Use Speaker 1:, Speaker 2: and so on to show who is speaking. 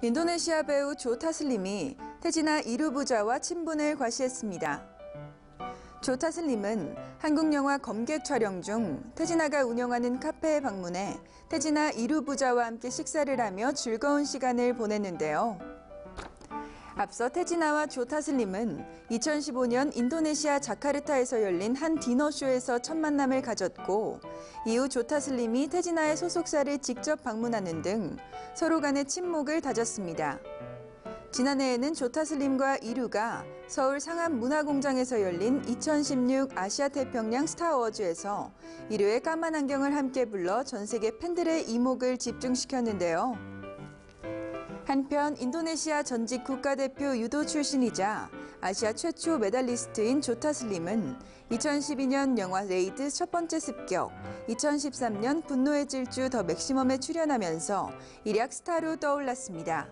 Speaker 1: 인도네시아 배우 조 타슬림이 태진아 이루 부자와 친분을 과시했습니다. 조 타슬림은 한국 영화 검객 촬영 중 태진아가 운영하는 카페에 방문해 태진아 이루 부자와 함께 식사를 하며 즐거운 시간을 보냈는데요. 앞서 태진아와 조 타슬림은 2015년 인도네시아 자카르타에서 열린 한 디너쇼에서 첫 만남을 가졌고 이후 조 타슬림이 태진아의 소속사를 직접 방문하는 등 서로 간의 친목을 다졌습니다. 지난해에는 조 타슬림과 이루가 서울 상암 문화공장에서 열린 2016 아시아 태평양 스타 어워즈에서 이루의 까만 안경을 함께 불러 전 세계 팬들의 이목을 집중시켰는데요. 한편 인도네시아 전직 국가대표 유도 출신이자 아시아 최초 메달리스트인 조타 슬림은 2012년 영화 레이드 첫 번째 습격, 2013년 분노의 질주 더 맥시멈에 출연하면서 일약 스타로 떠올랐습니다.